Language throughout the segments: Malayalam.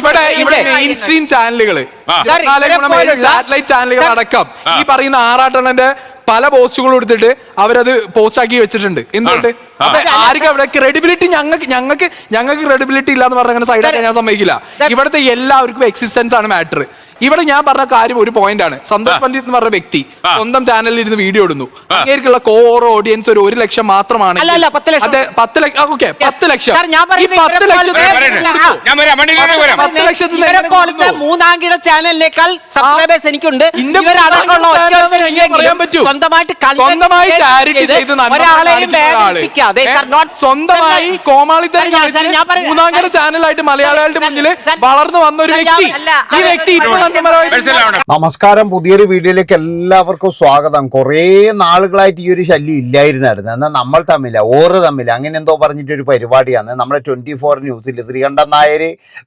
ഇവിടെ ഇവിടെ? മെയിൻ സ്ട്രീം ഇവരെ സാറ്റലൈറ്റ് ചാനലുകൾ അടക്കം. ഈ പറയുന്ന ആറാട്ടണന്റെ പല പോസ്റ്റുകളും എടുത്തിട്ട് അവരത് പോസ്റ്റാക്കി വെച്ചിട്ടുണ്ട്. എന്തുകൊണ്ട്. അപ്പൊ ആർക്കും അവിടെ ക്രെഡിബിലിറ്റി ഞങ്ങൾക്ക് ഞങ്ങൾക്ക് ഞങ്ങൾക്ക് ക്രെഡിബിലിറ്റി ഇല്ലാന്ന് പറഞ്ഞ അങ്ങനെ സൈഡാക്കാൻ ഞാൻ സമ്മതിക്കില്ല. ഇവിടുത്തെ എല്ലാവർക്കും എക്സിസ്റ്റൻസ് ആണ് മാറ്റർ ഇവിടെ ഞാൻ പറഞ്ഞ കാര്യം ഒരു പോയിന്റ് ആണ്. സന്തോഷ് പണ്ഡിറ്റ് എന്ന് പറഞ്ഞ വ്യക്തി സ്വന്തം ചാനലിൽ ഇരുന്ന് വീഡിയോ ഇടുന്നു. അങ്ങേക്കുള്ള കോർ ഓഡിയൻസ് ഒരു ഒരു ലക്ഷം മാത്രമാണ് പത്ത് ലക്ഷം. ഓക്കെ പത്ത് ലക്ഷം ഞാൻ ഈ പറയുന്നത് പത്ത് ലക്ഷത്തിന് പത്ത്? ചാനലിനേക്കാൾ സബ്സ്ക്രൈബേഴ്സ് എനിക്കുണ്ട്? സ്വന്തമായിട്ട് സ്വന്തമായി ചാരിറ്റി ചെയ്ത് സ്വന്തമായി കോമാളി മൂന്നാം കിട ഞാൻ- പറയുന്നത് മൂന്നാംകര ചാനലായിട്ട് മലയാളികളുടെ മുന്നിൽ വളർന്നു വന്ന ഒരു വ്യക്തി. ഈ വ്യക്തി ഇപ്പോൾ നമസ്കാരം. പുതിയൊരു വീഡിയോയിലേക്ക് എല്ലാവർക്കും സ്വാഗതം. കുറേ നാളുകളായിട്ട് ഈ ഒരു ശല്യം ഇല്ലായിരുന്നായിരുന്നു. എന്നാൽ നമ്മൾ തമ്മില ഓറ് തമ്മിൽ അങ്ങനെ എന്തോ പറഞ്ഞിട്ടൊരു പരിപാടിയാണ്. നമ്മുടെ ട്വന്റി ഫോർ ന്യൂസിൽ ശ്രീകണ്ഠൻ നായർ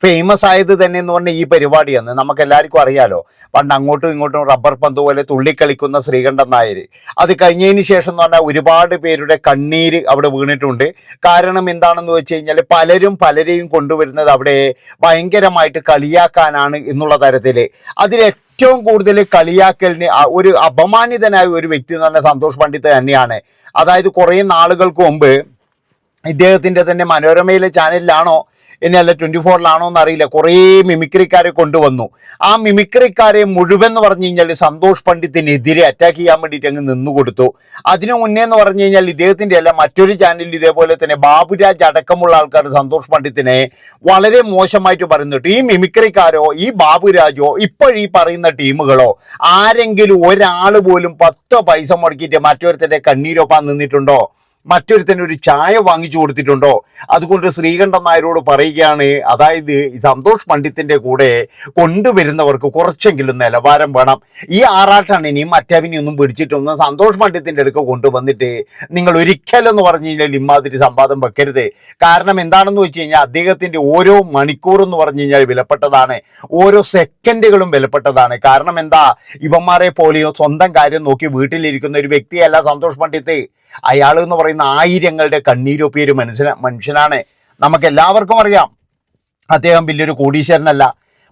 ഫേമസ് ആയത് തന്നെ എന്ന് പറഞ്ഞ ഈ പരിപാടിയാണ്. നമുക്ക് എല്ലാവർക്കും അറിയാലോ പണ്ട് അങ്ങോട്ടും ഇങ്ങോട്ടും റബ്ബർ പന്ത് പോലെ തുള്ളിക്കളിക്കുന്ന ശ്രീകണ്ഠൻ നായർ അത് കഴിഞ്ഞതിന് ശേഷം എന്ന് പറഞ്ഞാൽ ഒരുപാട് പേരുടെ കണ്ണീര് അവിടെ വീണിട്ടുണ്ട്. കാരണം എന്താണെന്ന് വെച്ച് കഴിഞ്ഞാൽ പലരും പലരെയും കൊണ്ടുവരുന്നത് അവിടെ ഭയങ്കരമായിട്ട് കളിയാക്കാനാണ് എന്നുള്ള തരത്തിൽ അതിൽ ഏറ്റവും കൂടുതൽ കളിയാക്കലിന് ഒരു അപമാനിതനായ ഒരു വ്യക്തി എന്ന് പറഞ്ഞാൽ സന്തോഷ് പണ്ഡിറ്റ് തന്നെയാണ്. അതായത് കുറേ നാളുകൾക്ക് മുമ്പ് ഇദ്ദേഹത്തിന്റെ തന്നെ മനോരമയിലെ ചാനലിലാണോ? ഇനി അല്ല ട്വന്റി ഫോറിലാണോ എന്നറിയില്ല. കുറേ മിമിക്രിക്കാരെ കൊണ്ടുവന്നു. ആ മിമിക്രിക്കാരെ മുഴുവൻ എന്ന് പറഞ്ഞു കഴിഞ്ഞാൽ സന്തോഷ് പണ്ഡിത്തിനെതിരെ അറ്റാക്ക് ചെയ്യാൻ വേണ്ടിയിട്ട് അങ്ങ് നിന്നു കൊടുത്തു. അതിനു മുന്നേ എന്ന് പറഞ്ഞു കഴിഞ്ഞാൽ ഇദ്ദേഹത്തിന്റെ അല്ല മറ്റൊരു ചാനലിൽ ഇതേപോലെ തന്നെ ബാബുരാജ് അടക്കമുള്ള ആൾക്കാർ സന്തോഷ് പണ്ഡിത്തിനെ വളരെ മോശമായിട്ട് പറയുന്നുണ്ട്. ഈ മിമിക്രിക്കാരോ ഈ ബാബുരാജോ ഇപ്പോഴീ പറയുന്ന ടീമുകളോ ആരെങ്കിലും ഒരാൾ പോലും പത്തോ പൈസ മുടക്കിയിട്ട് മറ്റൊരുത്തന്റെ കണ്ണീരൊപ്പാൻ നിന്നിട്ടുണ്ടോ? മറ്റൊരുത്തന് ഒരു ചായ വാങ്ങിച്ചു കൊടുത്തിട്ടുണ്ടോ? അതുകൊണ്ട് ശ്രീകണ്ഠൻ നായരോട് പറയുകയാണ് അതായത് സന്തോഷ് പണ്ഡിത്തിന്റെ കൂടെ കൊണ്ടുവരുന്നവർക്ക് കുറച്ചെങ്കിലും നിലവാരം വേണം. ഈ ആറാട്ടണിനെയും മറ്റാവിനിയൊന്നും പിടിച്ചിട്ടൊന്നും സന്തോഷ് പണ്ഡിത്തിന്റെ അടുക്ക് കൊണ്ടുവന്നിട്ട് നിങ്ങൾ ഒരിക്കലെന്ന് പറഞ്ഞു കഴിഞ്ഞാൽ ഇമ്മാതിരി സംവാദം വെക്കരുത്. കാരണം എന്താണെന്ന് വെച്ച് കഴിഞ്ഞാൽ അദ്ദേഹത്തിന്റെ ഓരോ മണിക്കൂർ എന്ന് പറഞ്ഞു കഴിഞ്ഞാൽ വിലപ്പെട്ടതാണ്. ഓരോ സെക്കൻഡുകളും വിലപ്പെട്ടതാണ്. കാരണം എന്താ? ഇവന്മാരെ പോലെയോ സ്വന്തം കാര്യം നോക്കി വീട്ടിലിരിക്കുന്ന ഒരു വ്യക്തിയല്ല സന്തോഷ് പണ്ഡിത്ത് അയാൾ എന്ന് പറയുന്ന ആയിരങ്ങളുടെ കണ്ണീരൊപ്പിയൊരു മനുഷ്യന മനുഷ്യനാണ്. നമുക്ക് എല്ലാവർക്കും അറിയാം. അദ്ദേഹം വലിയൊരു കോടീശ്വരനല്ല.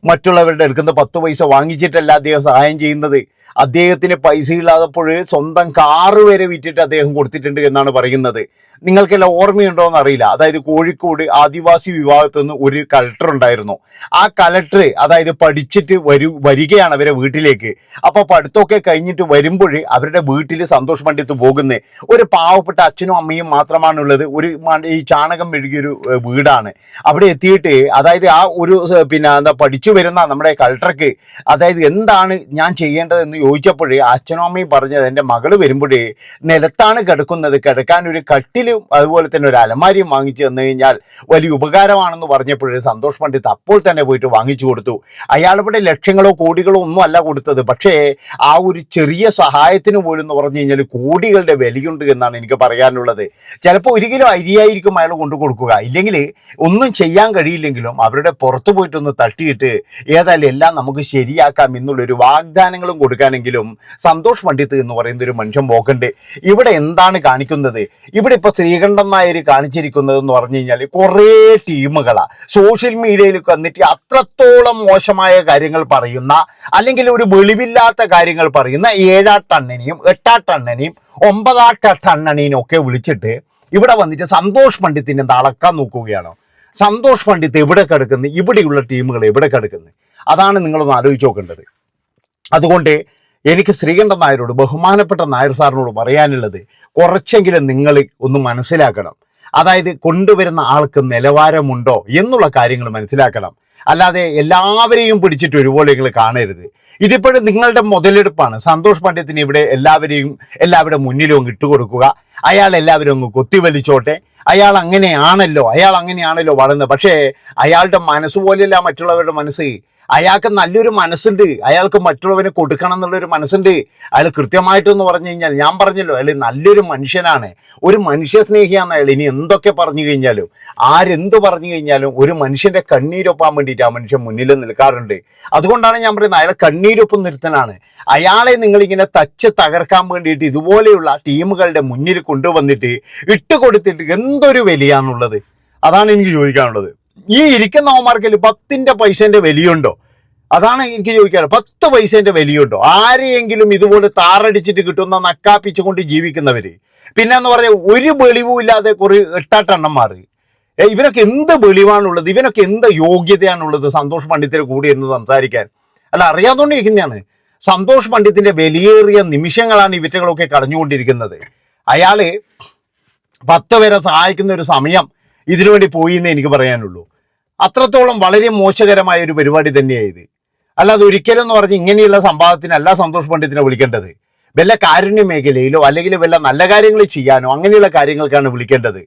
മറ്റുള്ളവരുടെ എടുക്കുന്ന പത്ത് പൈസ വാങ്ങിച്ചിട്ടല്ല അദ്ദേഹം സഹായം ചെയ്യുന്നത്. അദ്ദേഹത്തിന് പൈസ ഇല്ലാതപ്പോൾ സ്വന്തം കാറ് വരെ വിറ്റിട്ട് അദ്ദേഹം കൊടുത്തിട്ടുണ്ട് എന്നാണ് പറയുന്നത്. നിങ്ങൾക്കെല്ലാം ഓർമ്മയുണ്ടോ എന്ന് അറിയില്ല അതായത് കോഴിക്കോട് ആദിവാസി വിഭാഗത്തു നിന്ന് ഒരു കലക്ടർ ഉണ്ടായിരുന്നു. ആ കലക്ടർ അതായത് പഠിച്ചിട്ട് വരു വരികയാണ് അവരെ വീട്ടിലേക്ക്. അപ്പോൾ പഠിത്തമൊക്കെ കഴിഞ്ഞിട്ട് വരുമ്പോൾ അവരുടെ വീട്ടിൽ സന്തോഷ് പണ്ഡിത്ത് പോകുന്നത്. ഒരു പാവപ്പെട്ട അച്ഛനും അമ്മയും മാത്രമാണുള്ളത്. ഒരു ഈ ചാണകം മെഴുകിയൊരു വീടാണ്. അവിടെ എത്തിയിട്ട് അതായത് ആ ഒരു പിന്നെ എന്താ പഠിച്ചു വരുന്ന നമ്മുടെ കൾട്ടർക്ക് അതായത് എന്താണ് ഞാൻ ചെയ്യേണ്ടതെന്ന് ചോദിച്ചപ്പോഴേ അച്ഛനും അമ്മയും പറഞ്ഞത് എന്റെ മകൾ വരുമ്പോഴേ നിലത്താണ് കിടക്കുന്നത്. കിടക്കാൻ ഒരു കട്ടിലും അതുപോലെ തന്നെ ഒരു അലമാരിയും വാങ്ങിച്ചു തന്നു കഴിഞ്ഞാൽ വലിയ ഉപകാരമാണെന്ന് പറഞ്ഞപ്പോഴേ സന്തോഷ് പണ്ഡിത് അപ്പോൾ തന്നെ പോയിട്ട് വാങ്ങിച്ചു കൊടുത്തു. അയാളിവിടെ ലക്ഷങ്ങളോ കോടികളോ ഒന്നും അല്ല കൊടുത്തത്. പക്ഷേ ആ ഒരു ചെറിയ സഹായത്തിന് പോലും എന്ന് പറഞ്ഞു കഴിഞ്ഞാൽ കോടികളുടെ വിലയുണ്ട് എന്നാണ് എനിക്ക് പറയാനുള്ളത്. ചിലപ്പോൾ ഒരു കിലോ അരിയായിരിക്കും അയാൾ കൊണ്ടു കൊടുക്കുക. ഇല്ലെങ്കിൽ ഒന്നും ചെയ്യാൻ കഴിയില്ലെങ്കിലും അവരുടെ പുറത്തു പോയിട്ടൊന്ന് തട്ടിയിട്ട് ഏതായാലും എല്ലാം നമുക്ക് ശരിയാക്കാം എന്നുള്ളൊരു വാഗ്ദാനങ്ങളും കൊടുക്കാനെങ്കിലും സന്തോഷ് പണ്ഡിത്ത് എന്ന് പറയുന്ന ഒരു മനുഷ്യൻ പോക്കുണ്ട് ഇവിടെ എന്താണ് കാണിക്കുന്നത്? ഇവിടെ ഇപ്പൊ ശ്രീകണ്ഠൻ നായർ കാണിച്ചിരിക്കുന്നത് എന്ന് പറഞ്ഞു കഴിഞ്ഞാൽ കുറേ ടീമുകളാണ് സോഷ്യൽ മീഡിയയിൽ വന്നിട്ട് അത്രത്തോളം മോശമായ കാര്യങ്ങൾ പറയുന്ന അല്ലെങ്കിൽ ഒരു വെളിവില്ലാത്ത കാര്യങ്ങൾ പറയുന്ന ഏഴാട്ടണ്ണനെയും എട്ടാട്ടണ്ണനെയും ഒമ്പതാട്ടണ്ണനെയും ഒക്കെ വിളിച്ചിട്ട് ഇവിടെ വന്നിട്ട് സന്തോഷ് പണ്ഡിത്തിനെ നടക്കാൻ നോക്കുകയാണോ. സന്തോഷ് പണ്ഡിത്ത് എവിടെ കിടക്കുന്നു? ഇവിടെയുള്ള ടീമുകൾ എവിടെ കിടക്കുന്നു? അതാണ് നിങ്ങളൊന്ന് ആലോചിച്ച് നോക്കേണ്ടത്. അതുകൊണ്ട് എനിക്ക് ശ്രീകണ്ഠൻ നായരോട് ബഹുമാനപ്പെട്ട നായർ സാറിനോട് പറയാനുള്ളത് കുറച്ചെങ്കിലും നിങ്ങൾ ഒന്ന് മനസ്സിലാക്കണം. അതായത് കൊണ്ടുവരുന്ന ആൾക്ക് നിലവാരമുണ്ടോ എന്നുള്ള കാര്യങ്ങൾ മനസ്സിലാക്കണം. അല്ലാതെ എല്ലാവരെയും പിടിച്ചിട്ട് ഒരുപോലെ നിങ്ങൾ കാണരുത്. ഇതിപ്പോഴും നിങ്ങളുടെ മുതലെടുപ്പാണ്. സന്തോഷ് പണ്ഡിത്തിന് ഇവിടെ എല്ലാവരെയും എല്ലാവരുടെ മുന്നിലും അങ്ങ് ഇട്ടുകൊടുക്കുക അയാൾ എല്ലാവരും അങ്ങ് കൊത്തിവലിച്ചോട്ടെ അയാൾ അങ്ങനെയാണല്ലോ അയാൾ അങ്ങനെയാണല്ലോ വളർന്നത്. പക്ഷേ അയാളുടെ മനസ്സ് പോലെയല്ല മറ്റുള്ളവരുടെ മനസ്സ്. അയാൾക്ക് നല്ലൊരു മനസ്സുണ്ട്. അയാൾക്ക് മറ്റുള്ളവന് കൊടുക്കണം എന്നുള്ളൊരു മനസ്സുണ്ട്. അയാൾ കൃത്യമായിട്ടെന്ന് പറഞ്ഞു കഴിഞ്ഞാൽ ഞാൻ പറഞ്ഞല്ലോ അയാൾ നല്ലൊരു മനുഷ്യനാണ്. ഒരു മനുഷ്യ സ്നേഹിയാണ് അയാൾ. ഇനി എന്തൊക്കെ പറഞ്ഞു കഴിഞ്ഞാലും ആരെന്ത് പറഞ്ഞു കഴിഞ്ഞാലും ഒരു മനുഷ്യന്റെ കണ്ണീരൊപ്പാൻ വേണ്ടിയിട്ട് ആ മനുഷ്യൻ മുന്നിൽ നിൽക്കാറുണ്ട്. അതുകൊണ്ടാണ് ഞാൻ പറയുന്നത് അയാളെ കണ്ണീരൊപ്പം നിർത്തനാണ് അയാളെ നിങ്ങളിങ്ങനെ തച്ച് തകർക്കാൻ വേണ്ടിയിട്ട് ഇതുപോലെയുള്ള ടീമുകളുടെ മുന്നിൽ കൊണ്ടുവന്നിട്ട് ഇട്ട് കൊടുത്തിട്ട് എന്തൊരു വിലയാണുള്ളത്? അതാണ് എനിക്ക് ചോദിക്കാനുള്ളത്. ഈ ഇരിക്കുന്നവന്മാർക്കല്ലേ പത്തിന്റെ പൈസന്റെ വിലയുണ്ടോ? അതാണ് എനിക്ക് ചോദിക്കാറ് പത്ത് പൈസേന്റെ വിലയുണ്ടോ? ആരെയെങ്കിലും ഇതുപോലെ താറടിച്ചിട്ട് കിട്ടുന്ന നക്കാപ്പിച്ചുകൊണ്ട് ജീവിക്കുന്നവര്. പിന്നെ എന്ന് പറഞ്ഞാൽ ഒരു വെളിവും ഇല്ലാതെ കുറെ എട്ടാട്ടെണ്ണന്മാർ ഇവനൊക്കെ എന്ത് വെളിവാണുള്ളത് ഇവനൊക്കെ എന്ത് യോഗ്യതയാണുള്ളത്? സന്തോഷ് പണ്ഡിത്തിന് കൂടി എന്ന് സംസാരിക്കാൻ. അല്ല അറിയാതുകൊണ്ട് ഇരിക്കുന്നതാണ് സന്തോഷ് പണ്ഡിത്തിന്റെ വിലയേറിയ നിമിഷങ്ങളാണ് ഇവറ്റകളൊക്കെ കളഞ്ഞുകൊണ്ടിരിക്കുന്നത് അയാൾ പത്ത് പേരെ സഹായിക്കുന്ന ഒരു സമയം ഇതിനുവേണ്ടി പോയി എന്ന് എനിക്ക് പറയാനുള്ളൂ. അത്രത്തോളം വളരെ മോശകരമായ ഒരു പരിപാടി തന്നെയായത് അല്ലാതെ ഒരിക്കലും എന്ന് പറഞ്ഞ് ഇങ്ങനെയുള്ള സംഭവത്തിനല്ല സന്തോഷ് പണ്ഡിത്തിനെ വിളിക്കേണ്ടത്. വല്ല കാരുണ്യ മേഖലയിലോ അല്ലെങ്കിൽ വല്ല നല്ല കാര്യങ്ങൾ ചെയ്യാനോ അങ്ങനെയുള്ള കാര്യങ്ങൾക്കാണ് വിളിക്കേണ്ടത്.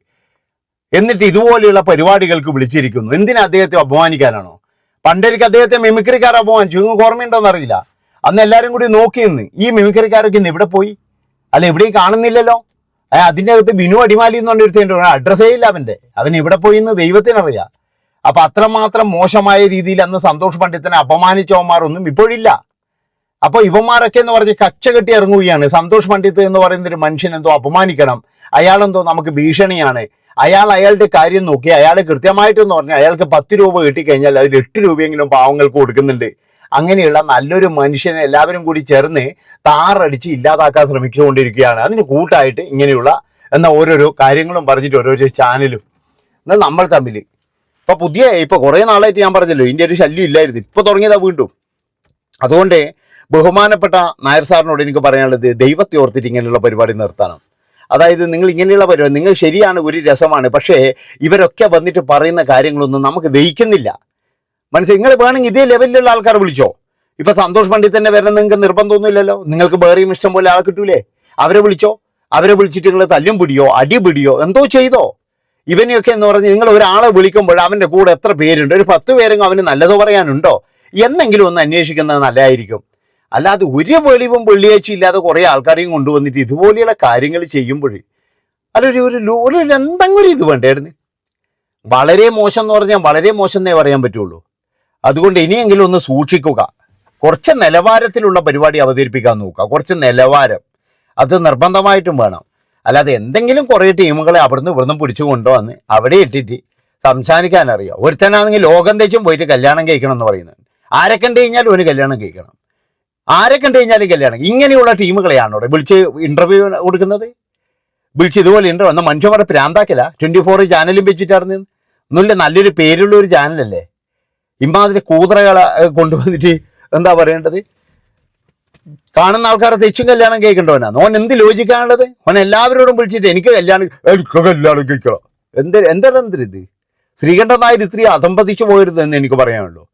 എന്നിട്ട് ഇതുപോലെയുള്ള പരിപാടികൾക്ക് വിളിച്ചിരിക്കുന്നു. എന്തിനാ അദ്ദേഹത്തെ അപമാനിക്കാനാണോ? പണ്ടൊരിക്കൽ അദ്ദേഹത്തെ മിമിക്രിക്കാർ അപമാനിച്ചു. നിങ്ങൾക്ക് ഓർമ്മയുണ്ടോന്ന് അറിയില്ല. അന്ന് എല്ലാവരും കൂടി നോക്കി നിന്ന് ഈ മിമിക്രിക്കാരൊക്കെ ഇന്ന് എവിടെ പോയി? അല്ല എവിടെയും കാണുന്നില്ലല്ലോ? അതിന്റെ അകത്ത് ബിനു അടിമാലി എന്ന് പറഞ്ഞൊരുത്തേണ്ട അഡ്രസ്സേ ഇല്ല അവന്റെ. അവൻ ഇവിടെ പോയി എന്ന് ദൈവത്തിനറിയാം. അപ്പൊ അത്രമാത്രം മോശമായ രീതിയിൽ അന്ന് സന്തോഷ് പണ്ഡിത്തിനെ അപമാനിച്ചവന്മാരൊന്നും ഇപ്പോഴില്ല. അപ്പൊ ഇവന്മാരൊക്കെ എന്ന് പറഞ്ഞ് കച്ച കെട്ടി ഇറങ്ങുകയാണ്. സന്തോഷ് പണ്ഡിത്ത് എന്ന് പറയുന്ന ഒരു മനുഷ്യൻ എന്തോ അപമാനിക്കണം. അയാളെന്തോ നമുക്ക് ഭീഷണിയാണ്. അയാൾ അയാളുടെ കാര്യം നോക്കി അയാൾ കൃത്യമായിട്ടെന്ന് പറഞ്ഞാൽ അയാൾക്ക് പത്ത് രൂപ കിട്ടിക്കഴിഞ്ഞാൽ അതിൽ എട്ട് രൂപയെങ്കിലും പാവങ്ങൾക്ക് കൊടുക്കുന്നുണ്ട്. അങ്ങനെയുള്ള നല്ലൊരു മനുഷ്യനെ എല്ലാവരും കൂടി ചേർന്ന് താറടിച്ച് ഇല്ലാതാക്കാൻ ശ്രമിച്ചുകൊണ്ടിരിക്കുകയാണ്. അതിന് കൂട്ടായിട്ട് ഇങ്ങനെയുള്ള എന്ന ഓരോരോ കാര്യങ്ങളും പറഞ്ഞിട്ട് ഓരോരോ ചാനലും. എന്നാൽ നമ്മൾ തമ്മിൽ ഇപ്പൊ പുതിയ ഇപ്പൊ കുറെ നാളായിട്ട് ഞാൻ പറഞ്ഞല്ലോ ഇതിന്റെ ഒരു ശല്യം ഇല്ലായിരുന്നു. ഇപ്പൊ തുടങ്ങിയതാ വീണ്ടും. അതുകൊണ്ട് ബഹുമാനപ്പെട്ട നായർ സാറിനോട് എനിക്ക് പറയാനുള്ളത് ദൈവത്തെ ഓർത്തിട്ട് ഇങ്ങനെയുള്ള പരിപാടി നിർത്തണം. അതായത് നിങ്ങൾ ഇങ്ങനെയുള്ള പരിപാടി നിങ്ങൾ ശരിയാണ് ഒരു രസമാണ്. പക്ഷേ ഇവരൊക്കെ വന്നിട്ട് പറയുന്ന കാര്യങ്ങളൊന്നും നമുക്ക് ദഹിക്കുന്നില്ല. മനസ്സിൽ നിങ്ങൾ വേണമെങ്കിൽ ഇതേ ലെവലിലുള്ള ആൾക്കാർ വിളിച്ചോ. ഇപ്പൊ സന്തോഷ് പണ്ഡിറ്റ് തന്നെ വരണം നിങ്ങൾക്ക് നിർബന്ധമൊന്നുമില്ലല്ലോ നിങ്ങൾക്ക് വേറെയും ഇഷ്ടം പോലെ ആൾ കിട്ടൂലേ? അവരെ വിളിച്ചോ? അവരെ വിളിച്ചിട്ട് നിങ്ങൾ തല്ലും പിടിയോ അടി പിടിയോ എന്തോ ചെയ്തോ? ഇവനെയൊക്കെ എന്ന് പറഞ്ഞ് നിങ്ങൾ ഒരാളെ വിളിക്കുമ്പോൾ അവന്റെ കൂടെ എത്ര പേരുണ്ട്? ഒരു പത്ത് പേരെങ്കിലും അവന് നല്ലത് പറയാനുണ്ടോ? എന്നെങ്കിലും ഒന്ന് അന്വേഷിക്കുന്നത് നല്ലതായിരിക്കും. അല്ലാതെ ഒരു വെളിവും വെള്ളിയാഴ്ച ഇല്ലാതെ കുറേ ആൾക്കാരെയും കൊണ്ടുവന്നിട്ട് ഇതുപോലെയുള്ള കാര്യങ്ങൾ ചെയ്യുമ്പോൾ അല്ല ഒരു ഒരു എന്തെങ്കിലും ഇത് വേണ്ടായിരുന്നു. വളരെ മോശം എന്ന് പറഞ്ഞാൽ വളരെ മോശം എന്നേ പറയാൻ പറ്റുള്ളൂ. അതുകൊണ്ട് ഇനിയെങ്കിലും ഒന്ന് സൂക്ഷിക്കുക. കുറച്ച് നിലവാരത്തിലുള്ള പരിപാടി അവതരിപ്പിക്കാൻ നോക്കുക. കുറച്ച് നിലവാരം. അത് നിർബന്ധമായിട്ടും വേണം. അല്ലാതെ എന്തെങ്കിലും കുറേ ടീമുകളെ അവിടുന്ന് ഇവിടുന്ന് പിടിച്ചു കൊണ്ടുവന്ന് അവിടെ ഇട്ടിട്ട് സംസാരിക്കാൻ അറിയാം ഒരുത്തനാണെങ്കിൽ ലോകം തെച്ചും പോയിട്ട് കല്യാണം കഴിക്കണം എന്ന് പറയുന്നത്. ആരെ കണ്ടു കഴിഞ്ഞാലും ഒരു കല്യാണം കഴിക്കണം. ആരെ കണ്ടു കഴിഞ്ഞാലും കല്യാണം ഇങ്ങനെയുള്ള ടീമുകളെയാണോ വിളിച്ച് ഇന്റർവ്യൂ കൊടുക്കുന്നത്? വിളിച്ച് ഇതുപോലെ ഇന്റർവ്യൂ എന്നാൽ മനുഷ്യന്മാരുടെ പ്രാന്താക്കില്ല ട്വന്റി ഫോർ ചാനലും വെച്ചിട്ടായിരുന്നു. ഒന്നുമില്ല നല്ലൊരു പേരുള്ള ഒരു ചാനലല്ലേ? ഇമാതിരി കൂതറകളെ കൊണ്ടുവന്നിട്ട് എന്താ പറയേണ്ടത്? കാണുന്ന ആൾക്കാരെ തെച്ചും കല്യാണം കേൾക്കേണ്ടവനാണ് ഓൻ എന്ത് ലോചിക്കാനുള്ളത് ഓൻ എല്ലാവരോടും വിളിച്ചിട്ട് എനിക്ക് കല്യാണം എനിക്ക് കല്യാണം കേൾക്കണം എന്ത് എന്താണ് ഇത്? ശ്രീകണ്ഠൻ നായർ സ്ത്രീ അധംപതിച്ചു എന്ന് എനിക്ക് പറയാനുള്ളൂ.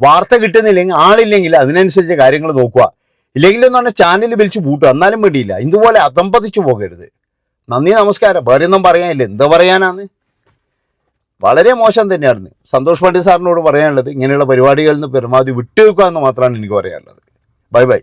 വാർത്ത കിട്ടുന്നില്ലെങ്കിൽ ആളില്ലെങ്കിൽ അതിനനുസരിച്ച് കാര്യങ്ങൾ നോക്കുക. ഇല്ലെങ്കിൽ എന്ന് പറഞ്ഞാൽ ചാനൽ വിളിച്ച് പൂട്ടുക. എന്നാലും വേണ്ടിയില്ല ഇതുപോലെ അധംപതിച്ചു പോകരുത്. നന്ദി നമസ്കാരം. വേറെ ഒന്നും പറയാനില്ല. എന്താ പറയാനാന്ന്? വളരെ മോശം തന്നെയായിരുന്നു. സന്തോഷ് പണ്ഡിറ്റ് സാറിനോട് പറയാനുള്ളത് ഇങ്ങനെയുള്ള പരിപാടികളിൽ നിന്ന് പരമാവധി വിട്ടുവെക്കുക എന്ന് മാത്രമാണ് എനിക്ക് പറയാനുള്ളത്. Bye bye.